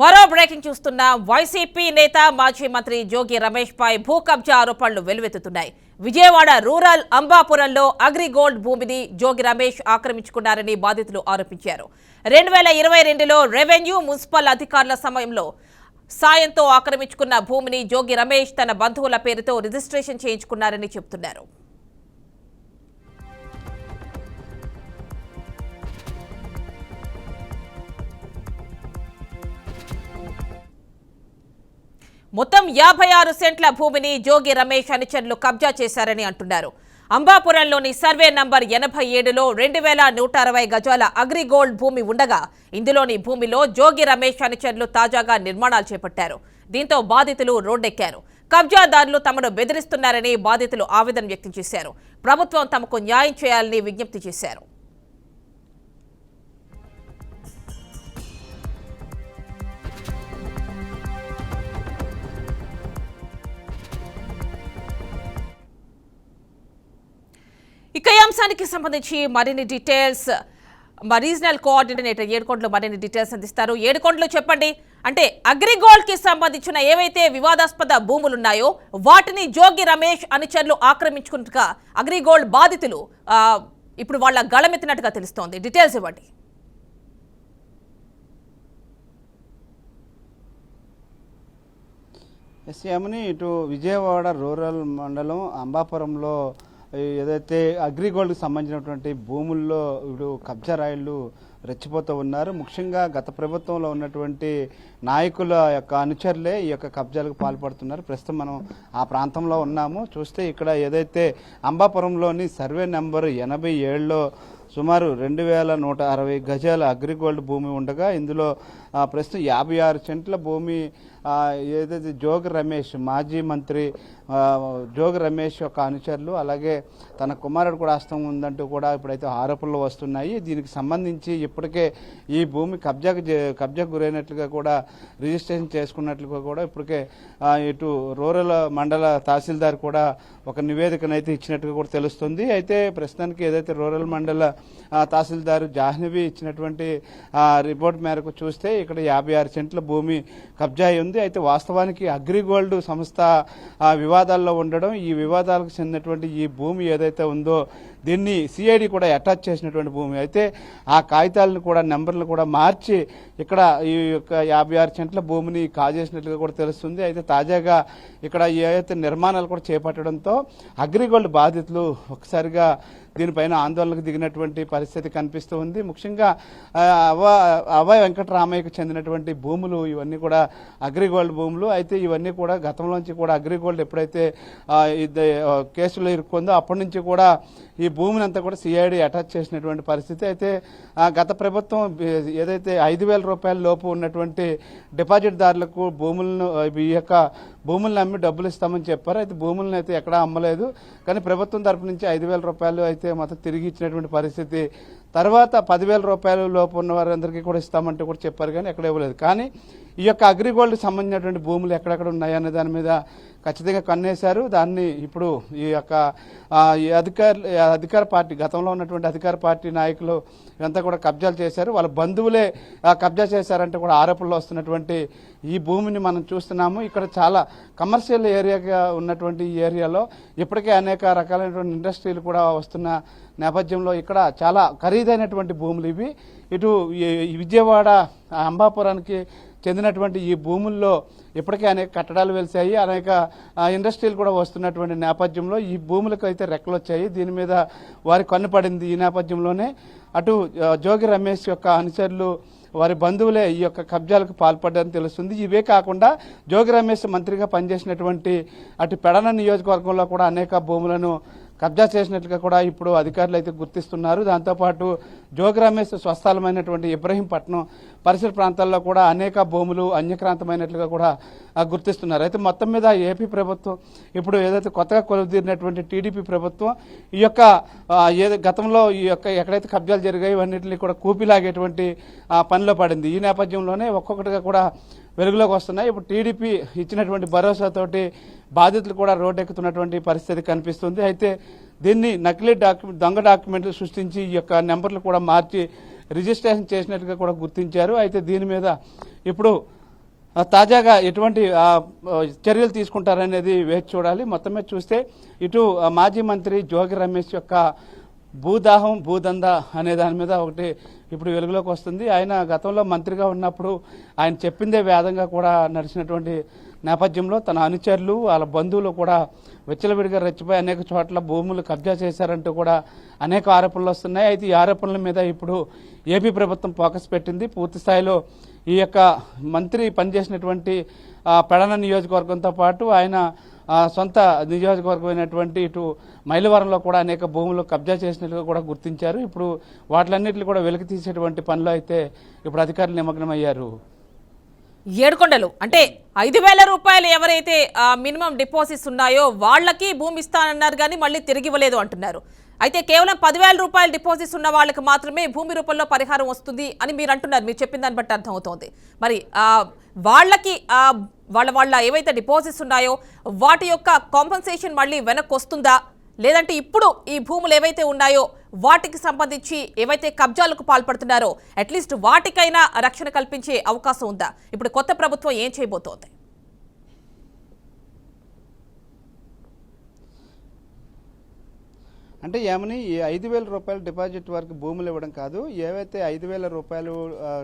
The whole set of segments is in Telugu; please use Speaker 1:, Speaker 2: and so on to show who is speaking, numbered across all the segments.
Speaker 1: మరో బ్రేకింగ్ చూస్తున్న వైసీపీ నేత మాజీ మంత్రి జోగి రమేష్ పై భూ కబ్జా ఆరోపణలు వెల్లువెత్తుతున్నాయి విజయవాడ రూరల్ అంబాపురంలో అగ్రిగోల్డ్ భూమిని జోగి రమేష్ ఆక్రమించుకున్నారని బాధితులు ఆరోపించారు. రెండు వేల ఇరవై రెండులో రెవెన్యూ మున్సిపల్ అధికారుల సమయంలో సాయంతో ఆక్రమించుకున్న భూమిని జోగి రమేష్ తన బంధువుల పేరుతో రిజిస్ట్రేషన్ చేయించుకున్నారని చెబుతున్నారు. మొత్తం యాభై ఆరు సెంట్ల భూమిని జోగి రమేష్ అనుచరులు కబ్జా చేశారని అంటున్నారు. అంబాపురంలోని సర్వే నంబర్ ఎనభై ఏడులో రెండు వేల నూట అరవై గజాల అగ్రిగోల్డ్ భూమి ఉండగా ఇందులోని భూమిలో జోగి రమేష్ అనుచరులు తాజాగా నిర్మాణాలు చేపట్టారు. దీంతో బాధితులు రోడ్డెక్కారు. కబ్జాదారులు తమను బెదిరిస్తున్నారని బాధితులు ఆవేదన వ్యక్తం చేశారు. ప్రభుత్వం తమకు న్యాయం చేయాలని విజ్ఞప్తి చేశారు. ఇక ఈ అంశానికి సంబంధించి మరిన్ని డీటెయిల్స్ మా రీజనల్ కోఆర్డినేటర్ ఏడుకొండలు మరిన్ని డీటెయిల్స్ అందిస్తారు. ఏడుకొండలు చెప్పండి అంటే అగ్రిగోల్డ్కి సంబంధించిన ఏవైతే వివాదాస్పద భూములు ఉన్నాయో వాటిని జోగి రమేష్ అనుచరులు ఆక్రమించుకున్నట్టుగా అగ్రిగోల్డ్ బాధితులు ఇప్పుడు వాళ్ళ గళమెత్తినట్టుగా తెలుస్తోంది. డీటెయిల్స్ ఇవ్వండి.
Speaker 2: ఎస్ఎంని ఇటు విజయవాడ రూరల్ మండలం అంబాపురంలో ఏదైతే అగ్రిగోల్డ్కి సంబంధించినటువంటి భూముల్లో ఇప్పుడు కబ్జా రాయిళ్ళు రెచ్చిపోతూ ఉన్నారు. ముఖ్యంగా గత ప్రభుత్వంలో ఉన్నటువంటి నాయకుల యొక్క అనుచరులే ఈ యొక్క కబ్జాలకు పాల్పడుతున్నారు. ప్రస్తుతం మనం ఆ ప్రాంతంలో ఉన్నాము. చూస్తే ఇక్కడ ఏదైతే అంబాపురంలోని సర్వే నెంబర్ ఎనభై ఏడులో సుమారు రెండు వేల నూట అరవై గజాల అగ్రిగోల్డ్ భూమి ఉండగా ఇందులో ప్రస్తుతం యాభై ఆరు సెంట్ల భూమి ఏదైతే జోగి రమేష్ మాజీ మంత్రి జోగ జోగి రమేష్ యొక్క అనుచరులు అలాగే తన కుమారుడు కూడా హస్తం ఉందంటూ కూడా ఇప్పుడైతే ఆరోపణలు వస్తున్నాయి. దీనికి సంబంధించి ఇప్పటికే ఈ భూమి కబ్జాకు కబ్జాకు గురైనట్లుగా కూడా రిజిస్ట్రేషన్ చేసుకున్నట్లుగా కూడా ఇప్పటికే ఇటు రూరల్ మండల తహసీల్దార్ కూడా ఒక నివేదికనైతే ఇచ్చినట్టుగా కూడా తెలుస్తుంది. అయితే ప్రస్తుతానికి ఏదైతే రూరల్ మండల ఆ, తహసీల్దార్ జాహ్నవి ఇచ్చినటువంటి రిపోర్ట్ మేరకు చూస్తే ఇక్కడ యాభై ఆరు సెంట్ల భూమి కబ్జా అయి ఉంది అయితే వాస్తవానికి అగ్రిగోల్డ్ సంస్థ ఆ, వివాదాల్లో ఉండడం ఈ వివాదాలకు చెందినటువంటి ఈ భూమి ఏదైతే ఉందో దీన్ని సిఐడి కూడా అటాచ్ చేసినటువంటి భూమి. అయితే ఆ కాగితాలను కూడా నెంబర్లు కూడా మార్చి ఇక్కడ ఈ యొక్క యాభై ఆరు సెంట్ల భూమిని కాజేసినట్లుగా కూడా తెలుస్తుంది. అయితే తాజాగా ఇక్కడ ఏదైతే నిర్మాణాలు కూడా చేపట్టడంతో అగ్రిగోల్డ్ బాధితులు ఒకసారిగా దీనిపైన ఆందోళనకు దిగినటువంటి పరిస్థితి కనిపిస్తూ ఉంది. ముఖ్యంగా అవ అభయ వెంకటరామయ్యకు చెందినటువంటి భూములు ఇవన్నీ కూడా అగ్రిగోల్డ్ భూములు. అయితే ఇవన్నీ కూడా గతంలోంచి కూడా అగ్రిగోల్డ్ ఎప్పుడైతే కేసులో ఇరుక్కుందో అప్పటి నుంచి కూడా ఈ భూమిని అంతా కూడా సిఐడి అటాచ్ చేసినటువంటి పరిస్థితి. అయితే గత ప్రభుత్వం ఏదైతే ఐదు వేల రూపాయల లోపు ఉన్నటువంటి డిపాజిట్దారులకు భూములను ఈ యొక్క భూములను అమ్మి డబ్బులు ఇస్తామని చెప్పారు. అయితే భూములను అయితే ఎక్కడా అమ్మలేదు. కానీ ప్రభుత్వం తరపు నుంచి ఐదు వేల రూపాయలు అయితే మొత్తం తిరిగి ఇచ్చినటువంటి పరిస్థితి తర్వాత పదివేల రూపాయలు లోపు ఉన్న వారందరికీ కూడా ఇస్తామంటే కూడా చెప్పారు కానీ ఎక్కడ ఇవ్వలేదు. కానీ ఈ యొక్క అగ్రిగోల్డ్కి సంబంధించినటువంటి భూములు ఎక్కడెక్కడ ఉన్నాయనే దాని మీద ఖచ్చితంగా కన్నేశారు. దాన్ని ఇప్పుడు ఈ యొక్క అధికార అధికార పార్టీ గతంలో ఉన్నటువంటి అధికార పార్టీ నాయకులు ఇదంతా కూడా కబ్జాలు చేశారు. వాళ్ళ బంధువులే కబ్జా చేశారంటే కూడా ఆరోపణలు వస్తున్నటువంటి ఈ భూమిని మనం చూస్తున్నాము. ఇక్కడ చాలా కమర్షియల్ ఏరియాగా ఉన్నటువంటి ఈ ఏరియాలో ఇప్పటికే అనేక రకాలైనటువంటి ఇండస్ట్రీలు కూడా వస్తున్న నేపథ్యంలో ఇక్కడ చాలా ఖరీదైనటువంటి భూములు ఇవి. ఇటు ఈ- విజయవాడ అంబాపురానికి చెందినటువంటి ఈ భూముల్లో ఇప్పటికే అనేక కట్టడాలు వెలిసాయి అనేక ఇండస్ట్రీలు కూడా వస్తున్నటువంటి నేపథ్యంలో ఈ భూములకు అయితే రెక్కలు వచ్చాయి దీని మీద వారి కన్ను పడింది ఈ నేపథ్యంలోనే. అటు జోగి రమేష్ యొక్క అనుచరులు వారి బంధువులే ఈ యొక్క కబ్జాలకు పాల్పడ్డారని తెలుస్తుంది. ఇవే కాకుండా జోగి రమేష్ మంత్రిగా పనిచేసినటువంటి అటు పెడన నియోజకవర్గంలో కూడా అనేక భూములను కబ్జా చేసినట్లుగా కూడా ఇప్పుడు అధికారులు అయితే గుర్తిస్తున్నారు. దాంతోపాటు జోగ్రామేస్ స్వస్థలమైనటువంటి ఇబ్రహీంపట్నం పరిసర ప్రాంతాల్లో కూడా అనేక భూములు అన్యక్రాంతమైనట్లుగా కూడా గుర్తిస్తున్నారు. అయితే మొత్తం మీద ఏపీ ప్రభుత్వం ఇప్పుడు ఏదైతే కొత్తగా కొలువుదీరినటువంటి టీడీపీ ప్రభుత్వం ఈ యొక్క ఏదో గతంలో ఈ యొక్క ఎక్కడైతే కబ్జాలు జరిగాయో ఇవన్నింటినీ కూడా కూపిలాగేటువంటి పనిలో పడింది. ఈ నేపథ్యంలోనే ఒక్కొక్కటిగా కూడా వెలుగులోకి వస్తున్నాయి. ఇప్పుడు టీడీపీ ఇచ్చినటువంటి భరోసాతోటి బాధితులు కూడా రోడ్డెక్కుతున్నటువంటి పరిస్థితి కనిపిస్తుంది. అయితే దీన్ని నకిలీ డాక్యుమెంట్ దొంగ డాక్యుమెంట్లు సృష్టించి ఈ యొక్క నెంబర్లు కూడా మార్చి రిజిస్ట్రేషన్ చేసినట్టుగా కూడా గుర్తించారు. అయితే దీని మీద ఇప్పుడు తాజాగా ఎటువంటి చర్యలు తీసుకుంటారనేది వేచి చూడాలి. మొత్తం మీద చూస్తే ఇటు మాజీ మంత్రి జోగి రమేష్ యొక్క భూదాహం భూదంద అనే దాని మీద ఒకటి ఇప్పుడు వెలుగులోకి వస్తుంది. ఆయన గతంలో మంత్రిగా ఉన్నప్పుడు ఆయన చెప్పిందే వేదంగా కూడా నడిచినటువంటి నేపథ్యంలో తన అనుచరులు వాళ్ళ బంధువులు కూడా విచ్చలవిడిగా రెచ్చిపోయి అనేక చోట్ల భూములు కబ్జా చేశారంటూ కూడా అనేక ఆరోపణలు వస్తున్నాయి. అయితే ఈ ఆరోపణల మీద ఇప్పుడు ఏపీ ప్రభుత్వం ఫోకస్ పెట్టింది. పూర్తి స్థాయిలో ఈ యొక్క మంత్రి పనిచేసినటువంటి పెడన నియోజకవర్గంతో పాటు ఆయన సొంత నియోజకవర్గమైనటువంటి ఇటు మైలవరంలో కూడా అనేక భూములు కబ్జా చేసినట్టుగా కూడా గుర్తించారు. ఇప్పుడు వాటిలన్నింటినీ కూడా వెలికి తీసేటువంటి పనిలో అయితే ఇప్పుడు అధికారులు నిమగ్నమయ్యారు.
Speaker 1: ఏడుకొండలు అంటే ఐదు వేల రూపాయలు ఎవరైతే మినిమం డిపాజిట్స్ ఉన్నాయో వాళ్ళకి భూమి ఇస్తానన్నారు కానీ మళ్ళీ తిరిగి ఇవ్వలేదు అంటున్నారు. అయితే కేవలం పదివేల రూపాయలు డిపాజిట్స్ ఉన్న వాళ్ళకి మాత్రమే భూమి రూపంలో పరిహారం వస్తుంది అని మీరు అంటున్నారు. మీరు చెప్పిన దాన్ని బట్టి అర్థమవుతోంది. మరి వాళ్ళకి వాళ్ళ వాళ్ళ ఏవైతే డిపాజిట్స్ ఉన్నాయో వాటి యొక్క కాంపన్సేషన్ మళ్ళీ వెనక్కి వస్తుందా? లేదంటే ఇప్పుడు ఈ భూములు ఏవైతే ఉన్నాయో వాటికి సంబంధించి ఏవైతే కబ్జాలకు పాల్పడుతున్నారో అట్లీస్ట్ వాటికైనా రక్షణ కల్పించే అవకాశం ఉందా? ఇప్పుడు కొత్త ప్రభుత్వం ఏం చేయబోతోంది?
Speaker 2: అంటే ఏమని? ఈ ఐదు వేల రూపాయలు డిపాజిట్ వరకు భూములు ఇవ్వడం కాదు. ఏవైతే ఐదు వేల రూపాయలు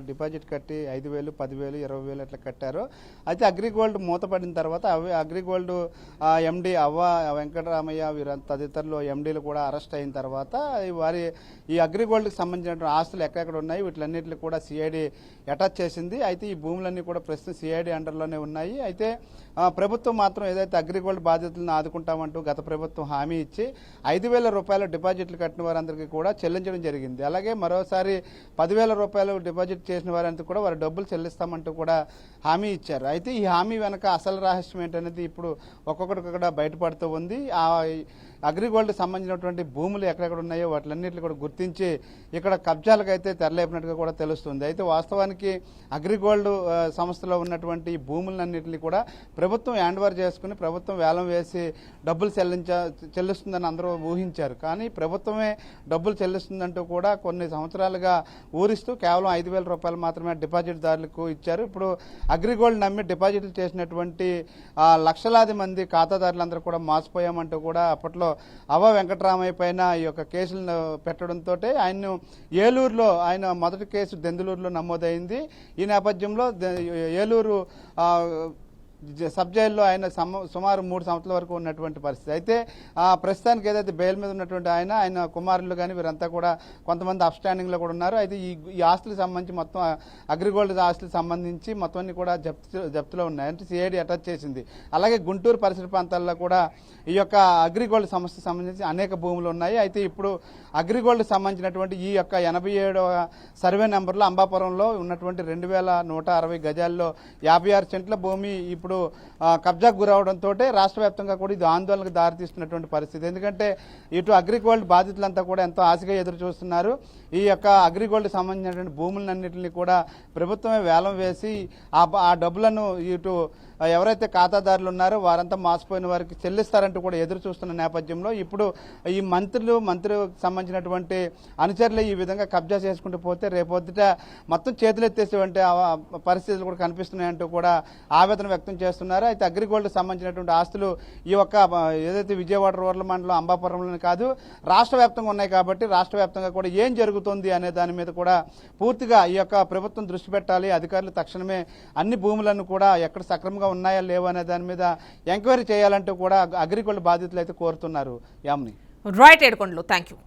Speaker 2: డిపాజిట్ కట్టి ఐదు వేలు పదివేలు ఇరవై వేలు అట్లా కట్టారో అయితే అగ్రిగోల్డ్ మూతపడిన తర్వాత అవి అగ్రిగోల్డ్ ఎండి అవ్వ వెంకటరామయ్య వీరంత తదితరులు ఎండీలు కూడా అరెస్ట్ అయిన తర్వాత వారి ఈ అగ్రిగోల్డ్కి సంబంధించిన ఆస్తులు ఎక్కడెక్కడ ఉన్నాయి? వీటిలన్నింటినీ కూడా సిఐడి అటాచ్ చేసింది. అయితే ఈ భూములన్నీ కూడా ప్రస్తుతం సిఐడి అండర్లోనే ఉన్నాయి. అయితే ప్రభుత్వం మాత్రం ఏదైతే అగ్రిగోల్డ్ బాధ్యతలను ఆదుకుంటామంటూ గత ప్రభుత్వం హామీ ఇచ్చి ఐదు వేల రూపాయలు డిపాజిట్లు కట్టిన వారందరికీ కూడా చెల్లించడం జరిగింది. అలాగే మరోసారి పదివేల రూపాయలు డిపాజిట్ చేసిన వారంతా కూడా వారి డబ్బులు చెల్లిస్తామంటూ కూడా హామీ ఇచ్చారు. అయితే ఈ హామీ వెనక అసలు రహస్యం ఏంటనేది ఇప్పుడు ఒక్కొక్కటికొక్కడ బయటపడుతూ ఉంది. ఆ అగ్రిగోల్డ్ సంబంధించినటువంటి భూములు ఎక్కడెక్కడ ఉన్నాయో వాటిలన్నింటినీ కూడా గుర్తించి ఇక్కడ కబ్జాలకు అయితే తెరలేపినట్టుగా కూడా తెలుస్తుంది. అయితే వాస్తవానికి అగ్రిగోల్డ్ సంస్థలో ఉన్నటువంటి ఈ భూములన్నింటినీ కూడా ప్రభుత్వం హ్యాండ్ ఓవర్ చేసుకుని ప్రభుత్వం వేలం వేసి డబ్బులు చెల్లించ చెల్లిస్తుందని అందరూ ఊహించారు. కానీ ప్రభుత్వమే డబ్బులు చెల్లిస్తుందంటూ కూడా కొన్ని సంవత్సరాలుగా ఊరిస్తూ కేవలం ఐదు వేల రూపాయలు మాత్రమే డిపాజిట్దారులకు ఇచ్చారు. ఇప్పుడు అగ్రిగోల్డ్ నమ్మి డిపాజిట్లు చేసినటువంటి లక్షలాది మంది ఖాతాదారులందరూ కూడా మోసపోయామంటూ కూడా అప్పట్లో అవ వెంకటరామయ్య పైన ఈ యొక్క కేసులను పెట్టడంతో ఆయన్ను ఏలూరులో ఆయన మొదటి కేసు దెందులూరులో నమోదైంది. ఈ నేపథ్యంలో ఏలూరు సబ్ జైల్లో ఆయన సుమారు మూడు సంవత్సరాల వరకు ఉన్నటువంటి పరిస్థితి. అయితే ప్రస్తుతానికి ఏదైతే బెయిల్ మీద ఉన్నటువంటి ఆయన ఆయన కుమారులు కానీ వీరంతా కూడా కొంతమంది అప్స్టాండింగ్లో కూడా ఉన్నారు. అయితే ఈ ఈ ఆస్తులకు సంబంధించి మొత్తం అగ్రిగోల్డ్ ఆస్తులకు సంబంధించి మొత్తం అన్ని కూడా జప్తు జప్తులో ఉన్నాయి. అంటే సిఐడి అటాచ్ చేసింది. అలాగే గుంటూరు పరిసర ప్రాంతాల్లో కూడా ఈ యొక్క అగ్రిగోల్డ్ సంస్థకు సంబంధించి అనేక భూములు ఉన్నాయి. అయితే ఇప్పుడు అగ్రిగోల్డ్ సంబంధించినటువంటి ఈ యొక్క ఎనభై ఏడవ సర్వే నెంబర్లో అంబాపురంలో ఉన్నటువంటి రెండు వేల నూట అరవై గజాల్లో యాభై ఆరు సెంట్ల భూమి ఇప్పుడు ఇప్పుడు కబ్జాకు గురవడంతో రాష్ట్ర వ్యాప్తంగా కూడా ఇది ఆందోళనకు దారితీస్తున్నటువంటి పరిస్థితి. ఎందుకంటే ఇటు అగ్రిగోల్డ్ బాధితులంతా కూడా ఎంతో ఆశగా ఎదురు చూస్తున్నారు. ఈ యొక్క అగ్రిగోల్డ్ సంబంధించినటువంటి భూములన్నింటినీ కూడా ప్రభుత్వమే వేలం వేసి ఆ ఆ డబ్బులను ఇటు ఎవరైతే ఖాతాదారులు ఉన్నారో వారంతా మాసిపోయిన వారికి చెల్లిస్తారంటూ కూడా ఎదురు చూస్తున్న నేపథ్యంలో ఇప్పుడు ఈ మంత్రులు మంత్రికి సంబంధించినటువంటి అనుచరులు ఈ విధంగా కబ్జా చేసుకుంటూ పోతే రేపొద్దుట మొత్తం చేతులెత్తేసేవంటి పరిస్థితులు కూడా కనిపిస్తున్నాయంటూ కూడా ఆవేదన వ్యక్తం చేస్తున్నారు. అయితే అగ్రిగోల్డ్ సంబంధించినటువంటి ఆస్తులు ఈ యొక్క ఏదైతే విజయవాడ రూరల్ మండలం అంబాపురంలోనే కాదు రాష్ట్ర వ్యాప్తంగా ఉన్నాయి కాబట్టి రాష్ట్ర వ్యాప్తంగా కూడా ఏం జరుగుతుంది అనే దాని మీద కూడా పూర్తిగా ఈ యొక్క ప్రభుత్వం దృష్టి పెట్టాలి. అధికారులు తక్షణమే అన్ని భూములను కూడా ఎక్కడ సక్రమంగా ఉన్నాయా లేవా అనే దాని మీద ఎంక్వైరీ చేయాలంటూ కూడా అగ్రికల్చర్ బాధితులు అయితే కోరుతున్నారు. యామ్ని.
Speaker 1: Right Yedukondalu. Thank you